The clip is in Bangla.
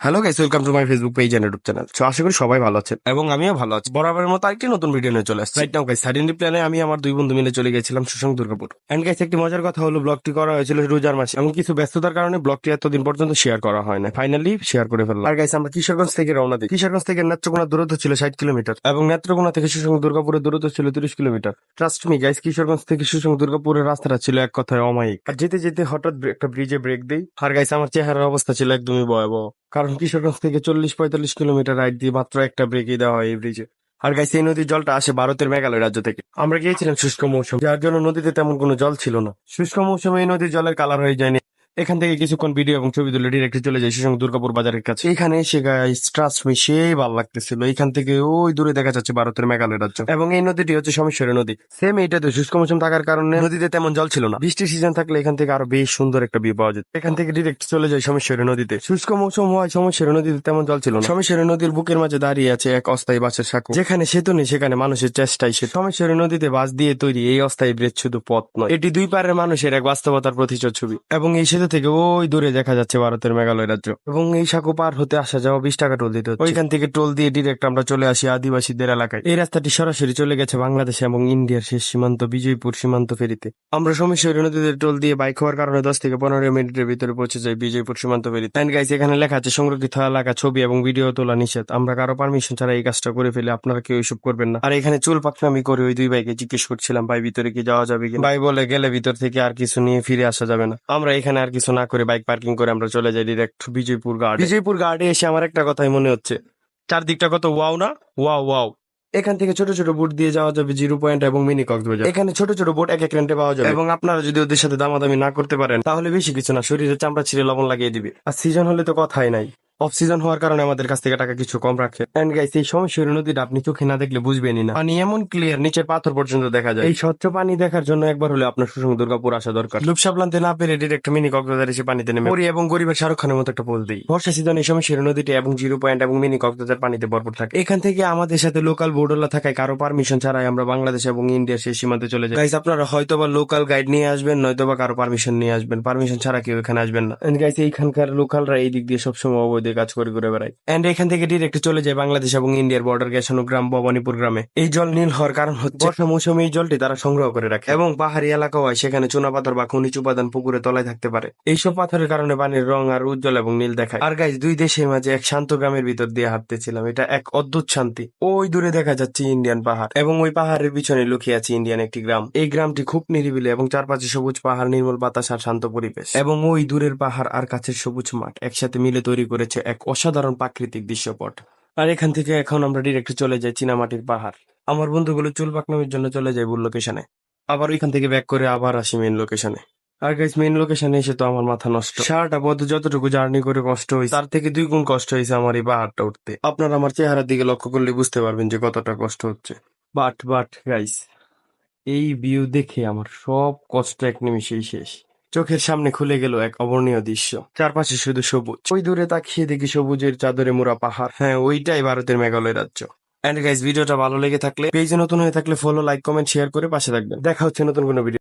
Hello guys welcome to my Facebook page and YouTube channel তো আশা করি সবাই ভালো আছেন এবং আমিও ভালো আছি। বরাবরের মতো আরেকটি নতুন ভিডিও নিয়ে চলে আসছি। রাইট নাও গাইস সাডেনলি প্ল্যানে আমি আমার দুই বন্ধু মিলে চলে গেছিলাম সুশাঙ্ক দুর্গাপুর। এন্ড গাইস একটি মজার কথা হলো ব্লগটি করা হয়েছিল রোজার মাসে এবং কিছু ব্যস্ততার কারণে ব্লগটি এতদিন পর্যন্ত শেয়ার করা হয় না ফাইনালি শেয়ার করে ফেললাম। আর গাইস আমরা কিশোরগঞ্জ থেকে রওনা দিই। কিশোরগঞ্জ থেকে নেত্রকোনা দূরত্ব ছিল ষাট কিলোমিটার এবং নেত্রকোনা থেকে সুশাঙ্ক দুর্গাপুরের দূরত্ব ছিল তিরিশ kilometre. Trust me guys Kishoreganj থেকে সুশাঙ্ক দুর্গাপুরের রাস্তাটা ছিল এক কথায় অমায়িক। আর যেতে যেতে হঠাৎ একটা ব্রিজে ব্রেক দেই। আর গাইস আমার চেহারার অবস্থা ছিল একদমই ভয়াবহ। কারণ কিশোরগঞ্জ থেকে চল্লিশ, পঁয়তাল্লিশ কিলোমিটার রাইড দিয়ে মাত্র একটা ব্রেকই দেওয়া হয় এই ব্রিজে আর গাইছে এই নদীর জলটা আসে ভারতের মেঘালয় রাজ্য থেকে। আমরা গিয়েছিলাম শুষ্ক মৌসুম। যার জন্য নদীতে তেমন কোনো জল ছিল না। শুষ্ক মৌসুমে এই নদীর জলের কালার হয়ে যায়নি এখান থেকে কিছুক্ষণ ভিডিও এবং ছবি তুলে ডিরেক্ট চলে যাই সুসঙ্গ দুর্গাপুর বাজারের কাছে। এখানে সে ট্রাস্ট মি সেই ভালো লাগতেছিল। এখান থেকে ওই দূরে দেখা যাচ্ছে ভারতের মেঘালয় রাজ্য। এবং এই নদীটি হচ্ছে সমেশ্বরী নদী। সেম এইটাতে শুষ্ক মৌসুম থাকার কারণে নদীতে তেমন জল ছিল না। বৃষ্টির সিজন থাকলে এখান থেকে আরও বেশ সুন্দর একটা ভিউ পাওয়া যেত। এখান থেকে ডিরেক্ট চলে যায় সমেশ্বরী নদীতে। শুষ্ক মৌসুম হওয়ায় সমেশ্বরী নদীতে তেমন জল ছিল না। সমেশ্বরী নদীর বুকের মাঝে দাঁড়িয়ে আছে এক অস্থায়ী বাসের সাঁকো। যেখানে সেতু নেই, সেখানে মানুষের চেষ্টাই সে সমেশ্বরী নদীতে বাস দিয়ে তৈরি এই অস্থায়ী ব্রিজ শুধু পথ নয়। এটি দুই পারের মানুষের এক বাস্তবতার প্রতিচ্ছবি। ছবি এবং এই সেতু থেকে ওই দূরে দেখা যাচ্ছে ভারতের মেঘালয় রাজ্য। এবং এই সাঁকো পার হতে আসা যাওয়া বিশ টাকা টোল দিতে ওইখান থেকে টোল দিয়ে ডিরেক্ট আমরা চলে আসি আদিবাসীদের এলাকায়। এই রাস্তাটি সরাসরি চলে গেছে বাংলাদেশ এবং ইন্ডিয়ার শেষ সীমান্ত, বিজয়পুর সীমান্ত ফেরিতে। আমরা সমেশ্বরী নদীতে টোল দিয়ে বাইক হওয়ার কারণে দশ থেকে পনেরো মিনিটের ভিতরে পৌঁছে যাই বিজয়পুর সীমান্ত ফেরিতে। এন্ড গাইস এখানে লেখা আছে, সংরক্ষিত এলাকা, ছবি এবং ভিডিও তোলা নিষেধ। আমরা কারও পারমিশন ছাড়া এই কাজটা করে ফেলে, আপনারা কেউ এসব করবেন না। আর এখানে চুল পাকনামি করে ওই দুই ভাইকে জিজ্ঞেস করছিলাম, ভাই, ভিতরে কি যাওয়া যাবে কি ভাই বলে, গেলে ভিতর থেকে আর কিছু নিয়ে ফিরে আসা যাবে না। আমরা এখানে আর কিছু না করে বাইক পার্কিং করে আমরা চলে যাই ডিরেক্ট বিজয়পুর গার্ড বিজয়পুর গার্ডে এসে আমার একটা কথাই মনে হচ্ছে। চারদিকটা কত ওয়াও না? ওয়াও ওয়াও এখান থেকে ছোট ছোট বোট দিয়ে যাওয়া যাবে জিরো পয়েন্ট এবং মিনি কক্সবাজার। এখানে ছোট ছোট বোট এক এক রেন্টে পাওয়া যাবে। এবং আপনারা যদি ওদের সাথে দামাদামি না করতে পারেন তাহলে বেশি কিছু না শরীরে চামড়া ছিঁড়ে লবণ লাগিয়ে দিবে। আর সিজন হলে তো কথাই নাই। অফ সিজন হওয়ার কারণে আমাদের কাছ থেকে টাকা কিছু কম রাখে। এন্ড গাইস এই সমস্যার নদীটা আপনি চোখে না দেখলে বুঝবেনই না। পানি এমন ক্লিয়ার নিচের পাথর পর্যন্ত দেখা যায়। এই স্বচ্ছ পানি দেখার জন্য একবার হলে আপনার সুসঙ্গ দুর্গাপুর আসা দরকার। লুপসাপ লানতে না পেরে ডিরেক্ট মিনি কক্সবাজার এসে পানিতে নেমে পরি এবং গরিবের শাহরুখ খানের মতো একটা পোল দিই। বর্ষা সিজন এই সময় শিরো নদীটি এবং জিরো পয়েন্ট এবং মিনি কক্সবাজার পানিতে ভরপুর থাকে। এখান থেকে আমাদের সাথে লোকাল বোর্ডওয়ালা থাকায় কারও পারমিশন ছাড়াই আমরা বাংলাদেশ এবং ইন্ডিয়ার সেই সীমান্তে চলে যাই। গাইস আপনারা হয়তো বা লোকাল গাইড নিয়ে আসবেন নয়তো বা কারও পারমিশন নিয়ে আসবেন। পারমিশন ছাড়া কেউ এখানে আসবেন না। গাইস এইখানকার লোকালরা এই দিক দিয়ে সবসময় অবৈধ। কাজ করে ঘুরে বেড়ায় এন্ড এখান থেকে ডিরেক্ট চলে যায় বাংলাদেশ এবং ইন্ডিয়ার বর্ডার গেছানো গ্রাম ভবানীপুর গ্রামে। এই জল নীল হওয়ার কারণ হচ্ছে বর্ষা মৌসুমে এই জলটি তারা সংগ্রহ করে রাখে এবং পাহাড়ি এলাকা হয় সেখানে চুনা পাথর বা খনিজ উপাদান পুকুরে তলায় থাকতে পারে। এইসব পাথরের কারণে পানির রং আর উজ্জ্বল এবং নীল দেখায়। আর গাইজ দুই দেশের মাঝে এক শান্ত গ্রামের ভিতর দিয়ে হাঁটতেছিলাম। এটা এক অদ্ভুত শান্তি। ওই দূরে দেখা যাচ্ছে ইন্ডিয়ান পাহাড় এবং ওই পাহাড়ের পিছনে লুকিয়ে আছে ইন্ডিয়ান একটি গ্রাম। এই গ্রামটি খুব নিরিবিলি এবং চারপাশে সবুজ পাহাড় নির্মল বাতাস আর শান্ত পরিবেশ। এবং ওই দূরের পাহাড় আর কাছের সবুজ মাঠ একসাথে মিলে তৈরি করেছে। এক অসাধারণ প্রাকৃতিক দৃশ্যপট। আর এখান থেকে এখন আমরা ডিরেক্ট চলে যাই চীনামাটির পাহাড়। আমার বন্ধুগুলো চুল পাকনামির জন্য চলে যায় ভুল লোকেশনে আবার ওইখান থেকে ব্যাক করে আবার আসি মেইন লোকেশনে আর গাইস মেইন লোকেশনে এসে তো আমার মাথা নষ্ট। সারাটা পথ যতটুকু জার্নি করে কষ্ট হয়েছে তার থেকে দুই গুণ কষ্ট হয়েছে আমার এই পাহাড়টা উঠতে। আপনারা আমার চেহারার দিকে লক্ষ্য করলে বুঝতে পারবেন যে কতটা কষ্ট হচ্ছে। বাট বাট গাইস এই ভিউ দেখে আমার সব কষ্ট এক নিমিষেই শেষ। চোখের সামনে খুলে গেল এক অবর্ণীয় দৃশ্য। চারপাশে শুধু সবুজ। ওই দূরে তাকিয়ে দেখি সবুজের চাদরে মোড়া পাহাড়। হ্যাঁ ওইটাই ভারতের মেঘালয় রাজ্য। এন্ড গাইজ ভিডিওটা ভালো লেগে থাকলে, পেজে নতুন হয়ে থাকলে ফলো লাইক কমেন্ট শেয়ার করে পাশে থাকবেন। দেখা হচ্ছে নতুন কোনো ভিডিও